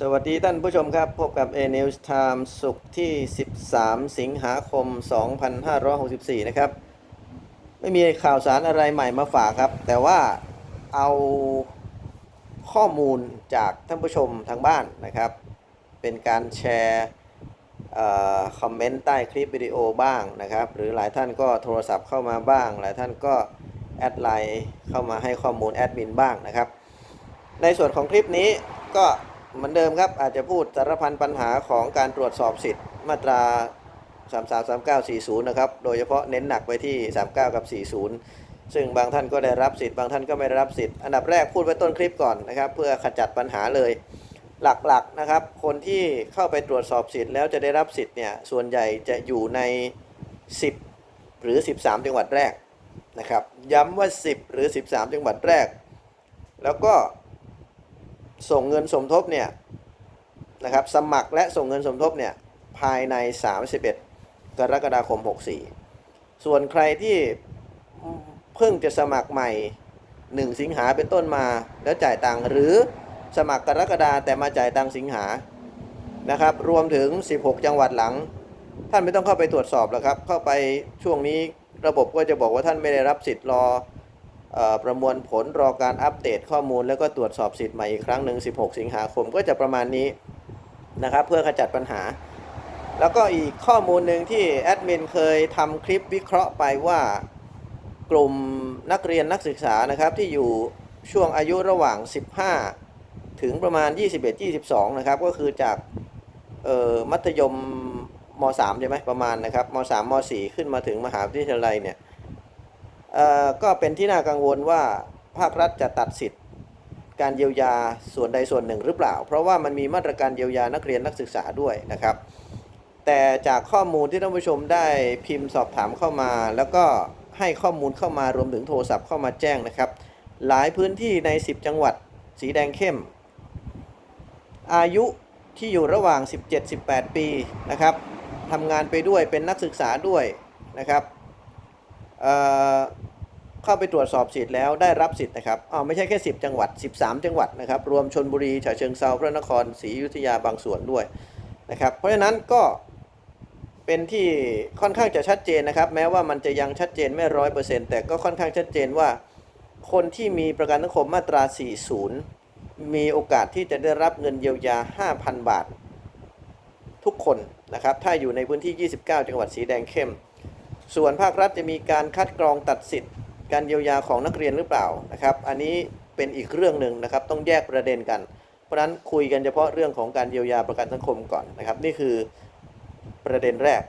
สวัสดีท่านผู้ชมครับ พบกับ A News Time ศุกที่ 13 สิงหาคม 2564 นะครับ ไม่มีข่าวสารอะไรใหม่มาฝากครับ แต่ว่าเอาข้อมูลจากท่านผู้ชมทางบ้านนะครับ เป็นการแชร์คอมเมนต์ใต้คลิปวิดีโอบ้างนะครับ หรือหลายท่านก็โทรศัพท์เข้ามาบ้าง หลายท่านก็แอดไลน์เข้ามาให้ข้อมูลแอดมินบ้างนะครับ ในส่วนของคลิปนี้ก็ เหมือนเดิมครับอาจจะพูดสารพันปัญหาของการตรวจสอบสิทธิ์มาตรา 333940 นะครับ โดยเฉพาะเน้นหนักไปที่ 39 กับ 40 ซึ่งบางท่านก็ได้รับสิทธิ์บางท่านก็ไม่ได้รับสิทธิ์ อันดับแรกพูดไว้ต้นคลิปก่อนนะครับ เพื่อขจัดปัญหาเลย หลักๆนะครับ คนที่เข้าไปตรวจสอบสิทธิ์แล้วจะได้รับสิทธิ์เนี่ยส่วนใหญ่จะอยู่ใน 10 หรือ 13 จังหวัดแรกนะครับ ย้ำว่า 10 หรือ 13 จังหวัดแรก แล้วก็ ส่งเงินสมทบเนี่ยนะครับสมัครและส่งเงินสมทบเนี่ยภายใน 31 กรกฎาคม 64 ส่วนใครที่เพิ่งจะสมัครใหม่ 1 สิงหาเป็นต้นมาแล้วจ่ายตังค์หรือสมัครกรกฎาแต่มาจ่ายตังค์สิงหานะครับรวมถึง 16 จังหวัดหลัง ท่านไม่ต้องเข้าไปตรวจสอบแล้วครับ เข้าไปช่วงนี้ระบบก็จะบอกว่าท่านไม่ได้รับสิทธิ์รอเอ่อ ประมวลผลรอการอัปเดตข้อมูล แล้วก็ตรวจสอบสิทธิ์ใหม่อีกครั้งหนึ่ง 16 สิงหาคมก็จะประมาณนี้นะครับเพื่อขจัดปัญหา แล้วก็อีกข้อมูลหนึ่งที่แอดมินเคยทำคลิปวิเคราะห์ไปว่ากลุ่มนักเรียนนักศึกษานะครับที่อยู่ช่วงอายุระหว่าง 15 ถึงประมาณ 21-22 นะครับ ก็คือจากมัธยมม .3 ใช่ไหมประมาณนะครับม .3 ม .4 ขึ้นมาถึงมหาวิทยาลัยเนี่ย ก็เป็นที่น่ากังวลว่าภาครัฐจะตัดสิทธิ์การเยียวยาส่วนใดส่วนหนึ่งหรือเปล่า เพราะว่ามันมีมาตรการเยียวยานักเรียนนักศึกษาด้วยนะครับ แต่จากข้อมูลที่ท่านผู้ชมได้พิมพ์สอบถามเข้ามา แล้วก็ให้ข้อมูลเข้ามารวมถึงโทรศัพท์เข้ามาแจ้งนะครับ หลายพื้นที่ใน 10 จังหวัด สีแดงเข้ม อายุที่อยู่ระหว่าง 17-18 ปีนะครับทำงานไปด้วยเป็นนักศึกษาด้วยนะครับ เข้าไปตรวจสอบสิทธิ์แล้วได้รับสิทธิ์นะครับอ้าวไม่ใช่แค่ 10 จังหวัด 13 จังหวัดนะครับ รวมชนบุรีฉะเชิงเซาพระนครศรีอยุธยาบางส่วนด้วยนะครับ เพราะฉะนั้นก็เป็นที่ค่อนข้างจะชัดเจนนะครับ แม้ว่ามันจะยังชัดเจนไม่ร้อยเปอร์เซ็นต์แต่ก็ค่อนข้างชัดเจนว่า คนที่มีประกันสังคมมาตรา 40 มีโอกาสที่จะได้รับเงินเยียวยา 5,000 บาท ทุกคนนะครับ ถ้าอยู่ในพื้นที่ 29 จังหวัดสีแดงเข้ม ส่วนภาครัฐจะมีการคัดกรองตัดสิทธิ์ การเยียวยาของนักเรียนหรือเปล่านะครับ อันนี้เป็นอีกเรื่องหนึ่งนะครับ ต้องแยกประเด็นกัน เพราะฉะนั้นคุยกันเฉพาะเรื่องของการเยียวยาประกันสังคมก่อนนะครับ นี่คือประเด็นแรก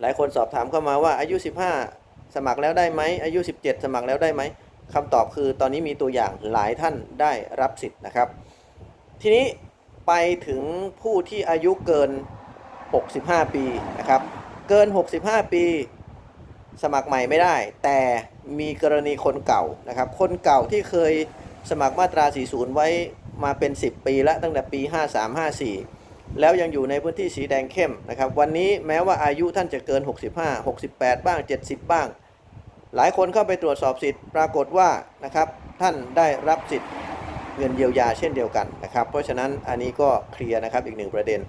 หลายคนสอบถามเข้ามาว่าอายุ 15 สมัครแล้วได้ไหมอายุ 17 สมัครแล้วได้ไหมคำตอบคือตอนนี้มีตัวอย่างหลายท่านได้รับสิทธิ์นะครับ ทีนี้ไปถึงผู้ที่อายุเกิน 65 ปีนะครับ เกิน 65 ปี สมัครใหม่ไม่ได้ แต่มีกรณีคนเก่านะครับ คนเก่าที่เคยสมัครมาตรา 40 ไว้มาเป็น 10 ปีแล้วตั้งแต่ปี 53 54 แล้วยังอยู่ในพื้นที่สีแดงเข้มนะครับ วันนี้แม้ว่าอายุท่านจะเกิน 65 68 บ้าง 70 บ้าง หลายคนเข้าไปตรวจสอบสิทธิ์ปรากฏว่านะครับท่านได้รับสิทธิ์เงินเยียวยาเช่นเดียวกันนะครับ เพราะฉะนั้นอันนี้ก็เคลียร์นะครับอีกหนึ่งประเด็น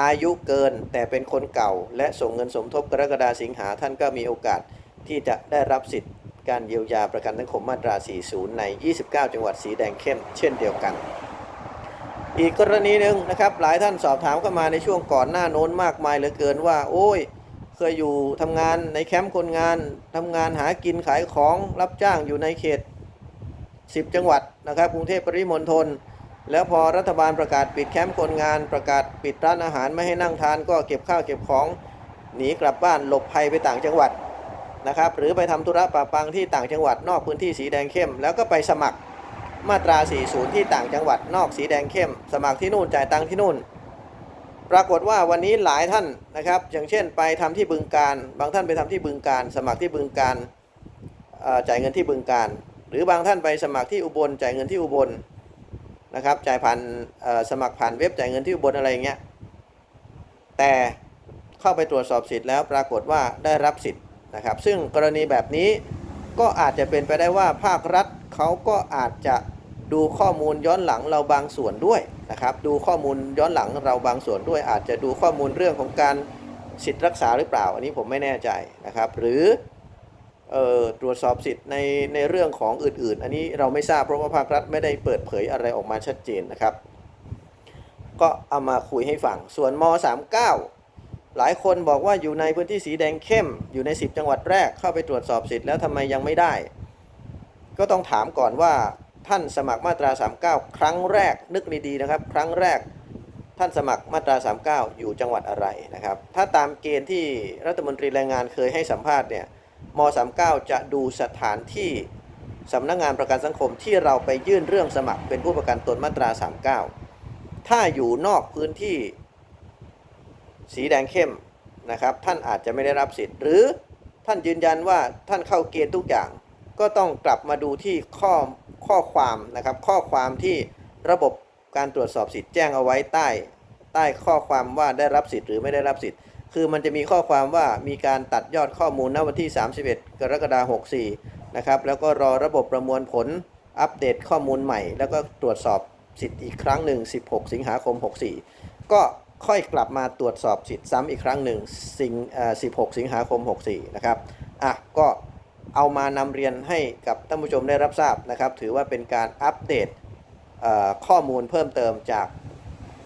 อายุเกินแต่เป็นคนเก่า และส่งเงินสมทบกรกฎาสิงหาท่านก็มีโอกาสที่จะได้รับสิทธิ์การเยียวยาประกันสังคมมาตรา 40 ใน 29 จังหวัดสีแดงเข้ม เช่นเดียวกัน อีกกรณีหนึ่งนะครับ หลายท่านสอบถามเข้ามาในช่วงก่อนหน้าโน้นมากมายเหลือเกินว่า โอ้ย เคยอยู่ทำงานในแคมป์คนงานทำงานหากินขายของรับจ้างอยู่ในเขต 10 จังหวัดนะครับกรุงเทพปริมณฑล แล้วพอรัฐบาลประกาศปิดแคมป์คนงานประกาศปิดร้านอาหารไม่ให้นั่งทานก็เก็บข้าวเก็บของหนีกลับบ้านหลบภัยไปต่างจังหวัดนะครับ หรือไปทำธุระปะปังที่ต่างจังหวัด นอกพื้นที่สีแดงเข้ม แล้วก็ไปสมัครมาตรา 40 ที่ต่างจังหวัด นอกสีแดงเข้ม สมัครที่นู่นจ่ายตังค์ที่นู่น ปรากฏว่าวันนี้หลายท่านนะครับ อย่างเช่น ไปทำที่บึงการ บางท่านไปทำที่บึงการ สมัครที่บึงการจ่ายเงินที่บึงการ หรือบางท่านไปสมัครที่อุบลจ่ายเงินที่อุบล นะครับจ่ายผ่านสมัครผ่านเว็บจ่ายเงินที่อุบลอะไรอย่างเงี้ยแต่เข้าไปตรวจสอบสิทธิ์แล้วปรากฏว่าได้รับสิทธิ์นะครับ ซึ่งกรณีแบบนี้ก็อาจจะเป็นไปได้ว่าภาครัฐเขาก็อาจจะดูข้อมูลย้อนหลังเราบางส่วนด้วยนะครับ ดูข้อมูลย้อนหลังเราบางส่วนด้วย อาจจะดูข้อมูลเรื่องของการสิทธิ์รักษาหรือเปล่า อันนี้ผมไม่แน่ใจนะครับ หรือ ตรวจสอบสิทธิ์ในในเรื่องของอื่น ๆ อันนี้เราไม่ทราบเพราะว่าภาครัฐไม่ได้เปิดเผยอะไรออกมาชัดเจนนะครับ ก็เอามาคุยให้ฟัง ส่วนม 39 หลายคนบอกว่าอยู่ในพื้นที่สีแดงเข้ม อยู่ใน 10 จังหวัดแรกเข้าไปตรวจสอบสิทธิ์แล้วทำไมยังไม่ได้ ก็ต้องถามก่อนว่าท่านสมัครมาตรา 39 ครั้งแรกนึกดีๆนะครับ ครั้งแรกท่านสมัครมาตรา 39 อยู่จังหวัดอะไรนะครับ ถ้าตามเกณฑ์ที่รัฐมนตรีแรงงานเคยให้สัมภาษณ์เนี่ย ม 39 จะดูสถานที่สำนักงงานประกันสังคมที่เราไปยื่นเรื่องสมัครเป็นผู้ประกันตนมาตรา 39 ถ้าอยู่นอกพื้นที่สีแดงเข้มนะครับ ท่านอาจจะไม่ได้รับสิทธิ์ หรือท่านยืนยันว่าท่านเข้าเกณฑ์ทุกอย่าง ก็ต้องกลับมาดูที่ข้อข้อความนะครับ ข้อความที่ระบบการตรวจสอบสิทธิ์แจ้งเอาไว้ใต้ ใต้ข้อความว่าได้รับสิทธิ์หรือไม่ได้รับสิทธิ์ คือมันจะมีข้อความว่ามีการตัดยอดข้อมูลณวันที่ 31 กรกฎาคม64 นะครับ แล้วก็รอระบบประมวลผลอัปเดตข้อมูลใหม่ แล้วก็ตรวจสอบสิทธิ์อีกครั้งหนึ่ง 16 สิงหาคม 64 ก็ค่อยกลับมาตรวจสอบสิทธิ์ซ้ำอีกครั้งหนึ่งสิง16 สิงหาคม 64 นะครับ อะ ก็เอามานำเรียนให้กับท่านผู้ชมได้รับทราบนะครับ ถือว่าเป็นการอัปเดตข้อมูลเพิ่มเติมจาก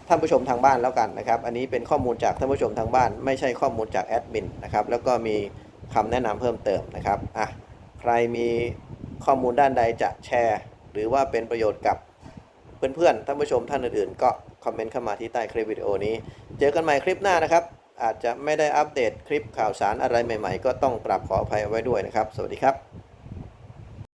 ท่านผู้ชมทางบ้านแล้วกันนะครับอันนี้เป็นข้อมูลจากท่านผู้ชมทางบ้าน ไม่ใช่ข้อมูลจากแอดมินนะครับแล้วก็มีคำแนะนำเพิ่มเติมนะครับอะใครมีข้อมูลด้านใดจะแชร์ หรือว่าเป็นประโยชน์กับเพื่อนๆท่านผู้ชมท่านอื่นๆ ก็คอมเมนต์เข้ามาที่ใต้คลิปวิดีโอนี้ เจอกันใหม่คลิปหน้านะครับ อาจจะไม่ได้อัปเดตคลิปข่าวสารอะไรใหม่ๆ ก็ต้องกราบขออภัยไว้ด้วยนะครับ สวัสดีครับ